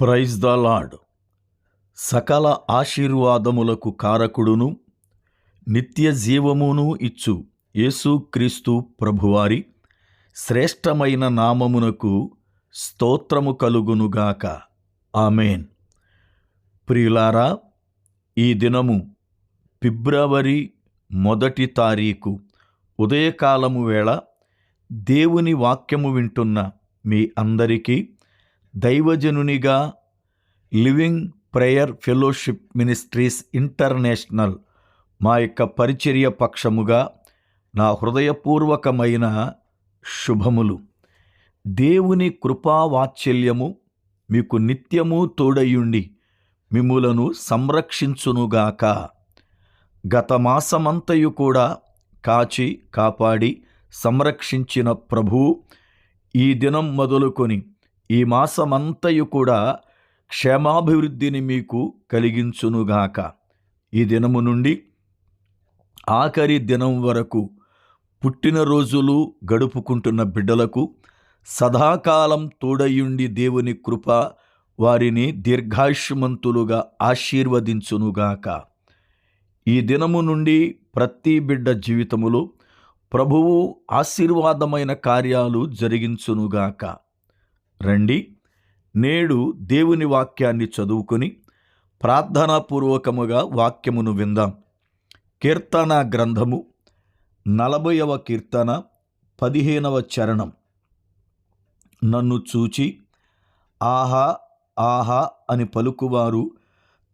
Praise the lord సకల ఆశీర్వాదములకు కారకుడును నిత్య జీవమును ఇచ్చు యేసుక్రీస్తు ప్రభువారి శ్రేష్టమైన నామమునకు స్తోత్రము కలుగునుగాక ఆమెన్. ప్రియులారా ఈ దినము ఫిబ్రవరి మొదటి తారీఖు ఉదయకాలము వేళ దేవుని వాక్యము వింటున్న మీ అందరికీ దైవజనునిగా living prayer fellowship ministries international మా యొక్క పరిచర్య పక్షముగా నా హృదయపూర్వకమైన శుభములు. దేవుని కృపావాత్సల్యము మీకు నిత్యము తోడయుండి మిమ్ములను సంరక్షించునుగాక. గత మాసమంతయు కూడా కాచి కాపాడి సంరక్షించిన ప్రభు ఈ దినం మొదలుకొని ఈ మాసమంతయు కూడా క్షేమాభివృద్ధిని మీకు కలిగించునుగాక. ఈ దినము నుండి ఆఖరి దినం వరకు పుట్టినరోజులు గడుపుకుంటున్న బిడ్డలకు సదాకాలం తోడయుండి దేవుని కృప వారిని దీర్ఘాయుష్మంతులుగా ఆశీర్వదించునుగాక. ఈ దినము నుండి ప్రతి బిడ్డ జీవితములో ప్రభువు ఆశీర్వాదమైన కార్యాలు జరిగించునుగాక. రండి. నేడు దేవుని వాక్యాన్ని చదువుకొని ప్రార్థనాపూర్వకముగా వాక్యమును విందాం. కీర్తన గ్రంథము నలభైవ కీర్తన పదిహేనవ చరణం. నన్ను చూచి ఆహా ఆహా అని పలుకువారు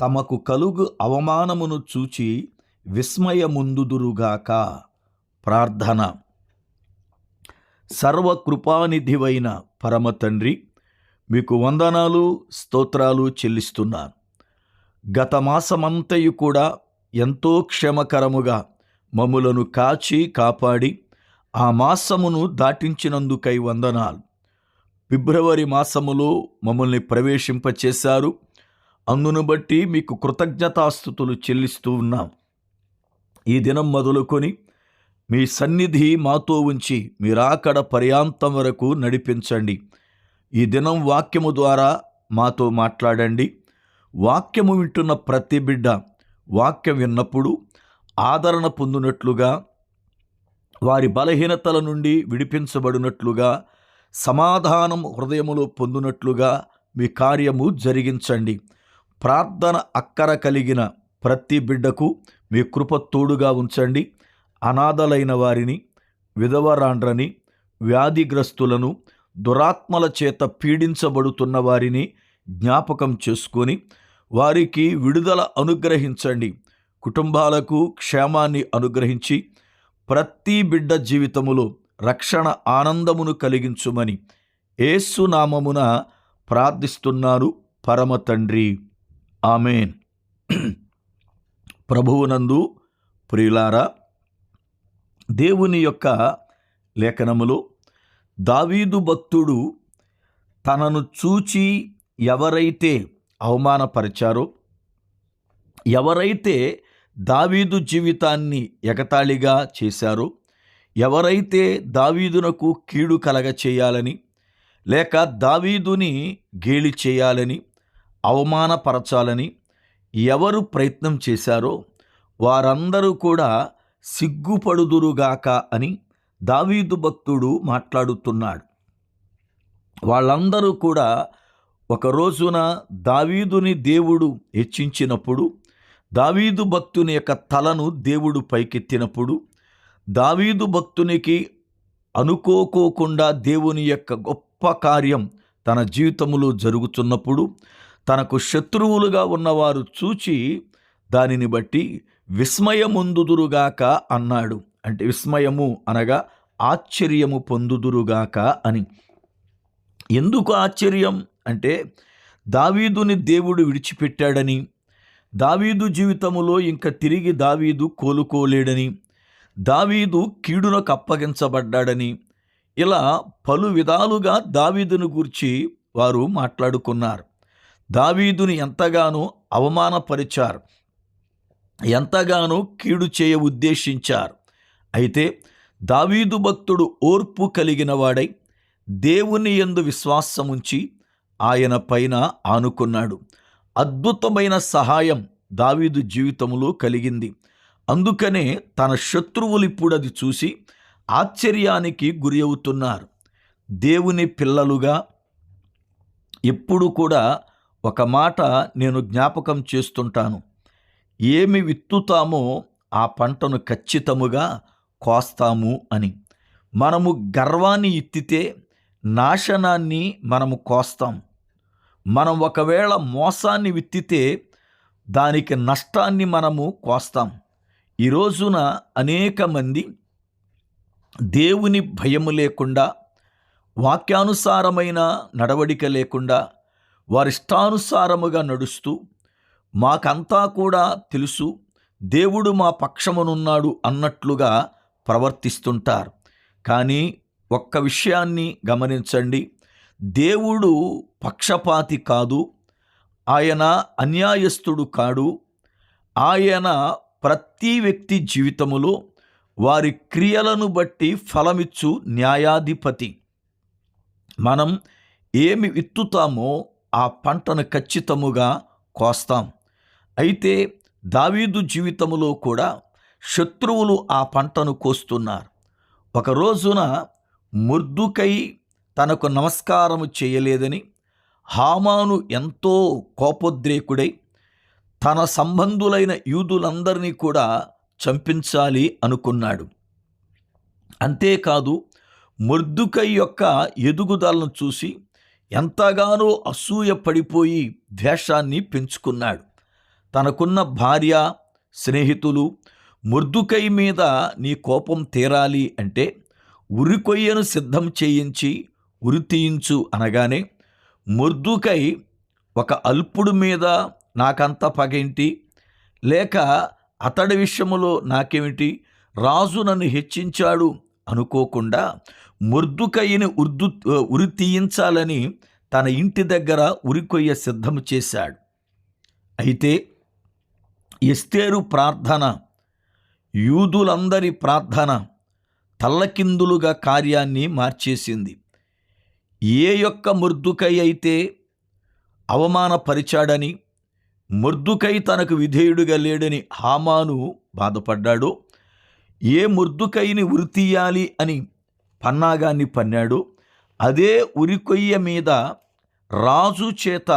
తమకు కలుగు అవమానమును చూచి విస్మయముందుదురుగాక. ప్రార్థన. సర్వకృపానిధివైన పరమ తండ్రి మీకు వందనాలు స్తోత్రాలు చెల్లిస్తున్నాను. గత మాసమంతయు కూడా ఎంతో క్షేమకరముగా మమ్ములను కాచి కాపాడి ఆ మాసమును దాటించినందుకై వందనాలు. ఫిబ్రవరి మాసములో మమ్మల్ని ప్రవేశింపచేశారు. అందును బట్టి మీకు కృతజ్ఞతాస్థుతులు చెల్లిస్తూ ఉన్నాం. ఈ దినం మొదలుకొని మీ సన్నిధి మాతో ఉంచి మీరాకడ పర్యాంతం వరకు నడిపించండి. ఈ దినం వాక్యము ద్వారా మాతో మాట్లాడండి. వాక్యము వింటున్న ప్రతి బిడ్డ వాక్యం విన్నప్పుడు ఆదరణ పొందినట్లుగా వారి బలహీనతల నుండి విడిపించబడినట్లుగా సమాధానం హృదయములో పొందినట్లుగా మీ కార్యము జరిగించండి. ప్రార్థన అక్కర కలిగిన ప్రతి బిడ్డకు మీ కృప తోడుగా ఉంచండి. అనాథలైన వారిని విధవరాండ్రని వ్యాధిగ్రస్తులను దురాత్మల చేత పీడించబడుతున్న వారిని జ్ఞాపకం చేసుకొని వారికి విడుదల అనుగ్రహించండి. కుటుంబాలకు క్షేమాన్ని అనుగ్రహించి ప్రతి బిడ్డ జీవితములో రక్షణ ఆనందమును కలిగించుమని ఏసునామమున ప్రార్థిస్తున్నాను. పరమ తండ్రి. ఆమెన్. ప్రభువునందు ప్రియులారా దేవుని యొక్క లేఖనములో దావీదు భక్తుడు తనను చూచి ఎవరైతే అవమానపరిచారో ఎవరైతే దావీదు జీవితాన్ని ఎగతాళిగా చేశారో ఎవరైతే దావీదునకు కీడు కలగ చేయాలని లేక దావీదుని గేలి చేయాలని అవమానపరచాలని ఎవరు ప్రయత్నం చేశారో వారందరూ కూడా సిగ్గుపడుదురుగాక అని దావీదు భక్తుడు మాట్లాడుతున్నాడు. వాళ్ళందరూ కూడా ఒక రోజున దావీదుని దేవుడు హెచ్చించినప్పుడు దావీదు భక్తుని యొక్క తలను దేవుడు పైకెత్తినప్పుడు దావీదు భక్తునికి అనుకోకోకుండా దేవుని యొక్క గొప్ప కార్యం తన జీవితంలో జరుగుతున్నప్పుడు తనకు శత్రువులుగా ఉన్నవారు చూచి దానిని బట్టి విస్మయముందుదురుగాక అన్నాడు. అంటే విస్మయము అనగా ఆశ్చర్యము పొందుదురుగాక అని. ఎందుకు ఆశ్చర్యం? అంటే దావీదుని దేవుడు విడిచిపెట్టాడని. దావీదు జీవితములో ఇంకా తిరిగి దావీదు కోలుకోలేడని. దావీదు కీడునకు అప్పగించబడ్డాడని. ఇలా పలు విధాలుగా దావీదును గూర్చి వారు మాట్లాడుకున్నారు. దావీదుని ఎంతగానో అవమానపరిచారు. ఎంతగానో కీడు చేయ ఉద్దేశించారు. అయితే దావీదు భక్తుడు ఓర్పు కలిగిన వాడై దేవుని యందు విశ్వాసముంచి ఆయన పైన ఆనుకున్నాడు. అద్భుతమైన సహాయం దావీదు జీవితంలో కలిగింది. అందుకనే తన శత్రువులు ఇప్పుడు అది చూసి ఆశ్చర్యానికి గురి అవుతున్నారు దేవుని పిల్లలుగా ఎప్పుడు కూడా ఒక మాట నేను జ్ఞాపకం చేస్తుంటాను. ఏమి విత్తుతామో ఆ పంటను ఖచ్చితముగా కోస్తాము అని. మనము గర్వాన్ని ఎత్తితే నాశనాన్ని మనము కోస్తాం. మనం ఒకవేళ మోసాన్ని విత్తితే దానికి నష్టాన్ని మనము కోస్తాం. ఈ రోజున అనేక మంది దేవుని భయము లేకుండా వాక్యానుసారమైన నడవడిక లేకుండా వారిష్టానుసారముగా నడుస్తూ మాకంతా కూడా తెలుసు. దేవుడు మా పక్షమునున్నాడు అన్నట్లుగా ప్రవర్తిస్తుంటారు. కానీ ఒక్క విషయాన్ని గమనించండి. దేవుడు పక్షపాతి కాదు. ఆయన అన్యాయస్తుడు కాడు. ఆయన ప్రతి వ్యక్తి జీవితములో వారి క్రియలను బట్టి ఫలమిచ్చు న్యాయాధిపతి. మనం ఏమి విత్తుతామో ఆ పంటను ఖచ్చితముగా కోస్తాం. అయితే దావీదు జీవితంలో కూడా శత్రువులు ఆ పంటను కోస్తున్నారు. ఒక రోజున ముర్దుకై తనకు నమస్కారము చేయలేదని హామాను ఎంతో కోపోద్రేకుడై తన సంబంధులైన యూదులందరినీ కూడా చంపించాలి అనుకున్నాడు. అంతేకాదు ముర్దుకై యొక్క ఎదుగుదలను చూసి ఎంతగానో అసూయ పడిపోయి ద్వేషాన్ని పెంచుకున్నాడు. తనకున్న భార్య స్నేహితులు ముర్దుకై మీద నీ కోపం తీరాలి అంటే ఉరికొయ్యను సిద్ధం చేయించి ఉరి తీయించు అనగానే ముర్దుకై ఒక అల్పుడు మీద నాకంత పగేంటి? లేక అతడి విషయములో నాకేమిటి? రాజు నన్ను హెచ్చించాడు అనుకోకుండా ముర్దుకయ్యని ఉర్దు ఉరి తీయించాలని తన ఇంటి దగ్గర ఉరికొయ్య సిద్ధం చేశాడు. అయితే ఎస్తేరు ప్రార్థన యూదులందరి ప్రార్థన తల్లకిందులుగా కార్యాన్ని మార్చేసింది. ఏ యొక్క ముర్దుకై అయితే అవమానపరిచాడని ముర్దుకై తనకు విధేయుడుగా లేడని హామాను బాధపడ్డాడు ఏ ముర్దుకైని ఉరి తీయాలి అని పన్నాగాన్ని పన్నాడు అదే ఉరికొయ్య మీద రాజు చేత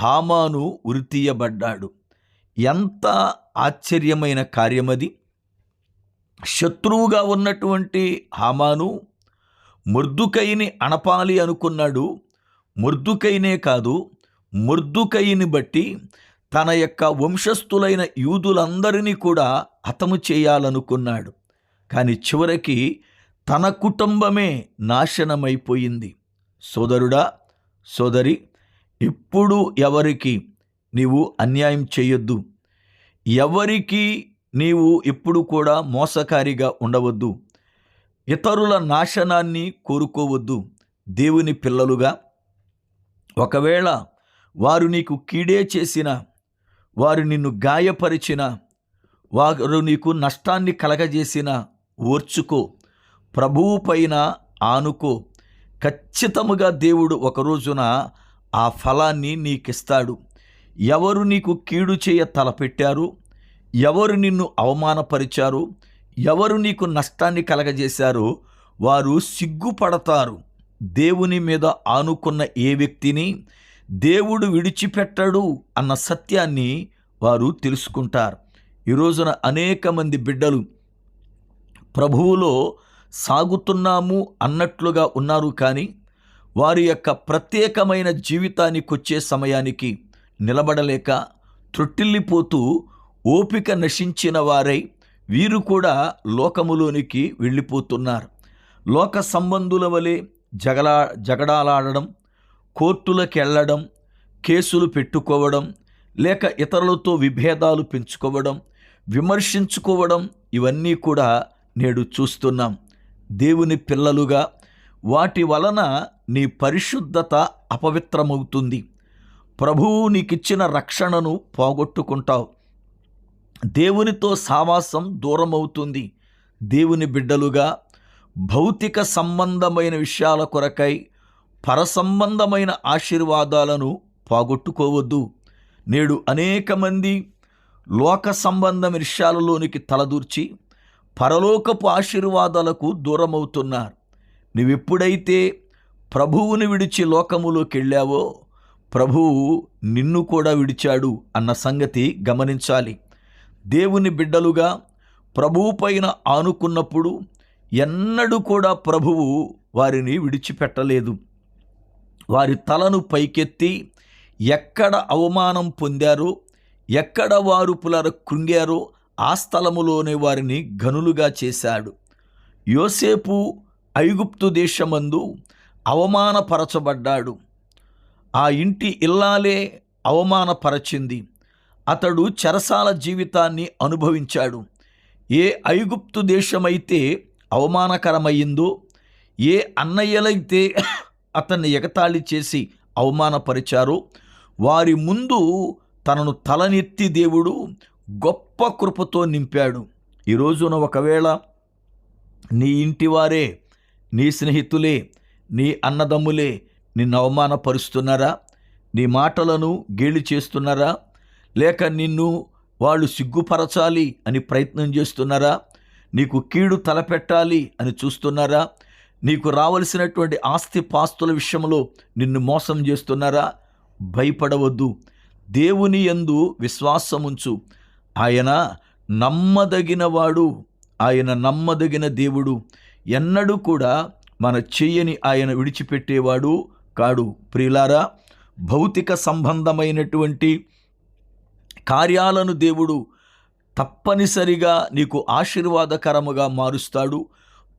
హామాను ఉరితీయబడ్డాడు. ఎంత ఆశ్చర్యమైన కార్యమది. శత్రువుగా ఉన్నటువంటి హామాను మృదుకైని అణపాలి అనుకున్నాడు. ముర్దుకైనే కాదు ముర్దుకైని బట్టి తన యొక్క వంశస్థులైన యూదులందరినీ కూడా హతము చేయాలనుకున్నాడు. కానీ చివరికి తన కుటుంబమే నాశనమైపోయింది. సోదరుడా సోదరి ఇప్పుడు ఎవరికి నీవు అన్యాయం చేయొద్దు. ఎవరికి నీవు ఎప్పుడు కూడా మోసకారిగా ఉండవద్దు. ఇతరుల నాశనాన్ని కోరుకోవద్దు. దేవుని పిల్లలుగా ఒకవేళ వారు నీకు కీడే చేసిన వారు నిన్ను గాయపరిచిన వారు నీకు నష్టాన్ని కలగజేసిన ఓర్చుకో. ప్రభువు పైన ఆనుకో. ఖచ్చితముగా దేవుడు ఒక రోజున ఆ ఫలాన్ని నీకిస్తాడు. ఎవరు నీకు కీడు చేయ తలపెట్టారు? ఎవరు నిన్ను అవమానపరిచారు? ఎవరు నీకు నష్టాన్ని కలగజేశారో? వారు సిగ్గుపడతారు. దేవుని మీద ఆనుకున్న ఏ వ్యక్తిని దేవుడు విడిచిపెట్టడు అన్న సత్యాన్ని వారు తెలుసుకుంటారు. ఈ రోజున అనేక మంది బిడ్డలు ప్రభువులో సాగుతున్నాము అన్నట్లుగా ఉన్నారు కానీ వారి యొక్క ప్రత్యేకమైన జీవితానికి వచ్చే సమయానికి నిలబడలేక త్రొట్టిల్లిపోతూ ఓపిక నశించిన వారై వీరు కూడా లోకములోనికి వెళ్ళిపోతున్నారు. లోక సంబంధుల వలె జగలా జగడాలాడడం కోర్టులకు వెళ్ళడం కేసులు పెట్టుకోవడం లేక ఇతరులతో విభేదాలు పెంచుకోవడం విమర్శించుకోవడం ఇవన్నీ కూడా నేడు చూస్తున్నాం. దేవుని పిల్లలుగా వాటి వలన నీ పరిశుద్ధత అపవిత్రమవుతుంది. ప్రభువు నీకిచ్చిన రక్షణను పోగొట్టుకుంటావు. దేవునితో సావాసం దూరమవుతుంది. దేవుని బిడ్డలుగా భౌతిక సంబంధమైన విషయాల కొరకై పరసంబంధమైన ఆశీర్వాదాలను పోగొట్టుకోవద్దు. నేడు అనేక మంది లోక సంబంధం విషయాలలోనికి తలదూర్చి పరలోకపు ఆశీర్వాదాలకు దూరమవుతున్నారు. నువ్వెప్పుడైతే ప్రభువుని విడిచి లోకములోకి వెళ్ళావో ప్రభువు నిన్ను కూడా విడిచాడు అన్న సంగతి గమనించాలి. దేవుని బిడ్డలుగా ప్రభువు పైన ఆనుకున్నప్పుడు ఎన్నడూ కూడా ప్రభువు వారిని విడిచిపెట్టలేదు. వారి తలను పైకెత్తి ఎక్కడ అవమానం పొందారో ఎక్కడ వారు పులర కృంగారో ఆ స్థలములోనే వారిని గనులుగా చేశాడు. యోసేపు ఐగుప్తు దేశమందు అవమానపరచబడ్డాడు. ఆ ఇంటి ఇల్లాలే అవమానపరచింది. అతడు చెరసాల జీవితాన్ని అనుభవించాడు. ఏ ఐగుప్తు దేశమైతే అవమానకరమయ్యిందో ఏ అన్నయ్యలైతే అతన్ని ఎగతాళి చేసి అవమానపరిచారో వారి ముందు తనను తలనెత్తి దేవుడు గొప్ప కృపతో నింపాడు. ఈ రోజున ఒకవేళ నీ ఇంటివారే నీ స్నేహితులే నీ అన్నదమ్ములే నిన్ను అవమానపరుస్తున్నారా? నీ మాటలను గేలి చేస్తున్నారా? లేక నిన్ను వాళ్ళు సిగ్గుపరచాలి అని ప్రయత్నం చేస్తున్నారా? నీకు కీడు తలపెట్టాలి అని చూస్తున్నారా? నీకు రావలసినటువంటి ఆస్తి పాస్తుల విషయంలో నిన్ను మోసం చేస్తున్నారా? భయపడవద్దు. దేవుని యందు విశ్వాసముంచు. ఆయన నమ్మదగినవాడు. ఆయన నమ్మదగిన దేవుడు. ఎన్నడూ కూడా మన చెయ్యని ఆయన విడిచిపెట్టేవాడు కాడు ప్రియులారా భౌతిక సంబంధమైనటువంటి కార్యాలను దేవుడు తప్పనిసరిగా నీకు ఆశీర్వాదకరముగా మారుస్తాడు.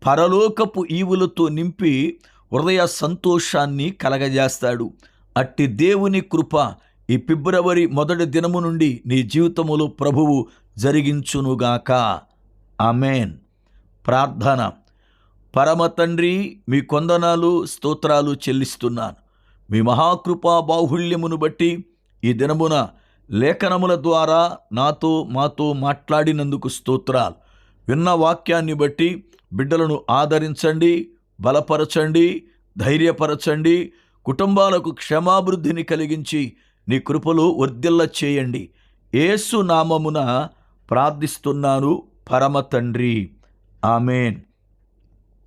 పరలోకపు ఈవులతో నింపి హృదయ సంతోషాన్ని కలగజేస్తాడు. అట్టి దేవుని కృప ఈ ఫిబ్రవరి మొదటి దినము నుండి నీ జీవితములో ప్రభువు జరిగించునుగాక. ఆమెన్. ప్రార్థన. పరమ తండ్రి మీ కొందనాలు స్తోత్రాలు చెల్లిస్తున్నాను. మీ మహాకృపా బాహుళ్యమును బట్టి ఈ దినమున లేఖనముల ద్వారా నాతో మాతో మాట్లాడినందుకు స్తోత్రాలు. విన్న వాక్యాన్ని బట్టి బిడ్డలను ఆదరించండి బలపరచండి ధైర్యపరచండి కుటుంబాలకు క్షమాభివృద్ధిని కలిగించి నీ కృపలు వర్ధిల్ల చేయండి. ఏసు నామమున ప్రార్థిస్తున్నాను పరమ తండ్రి ఆమెన్.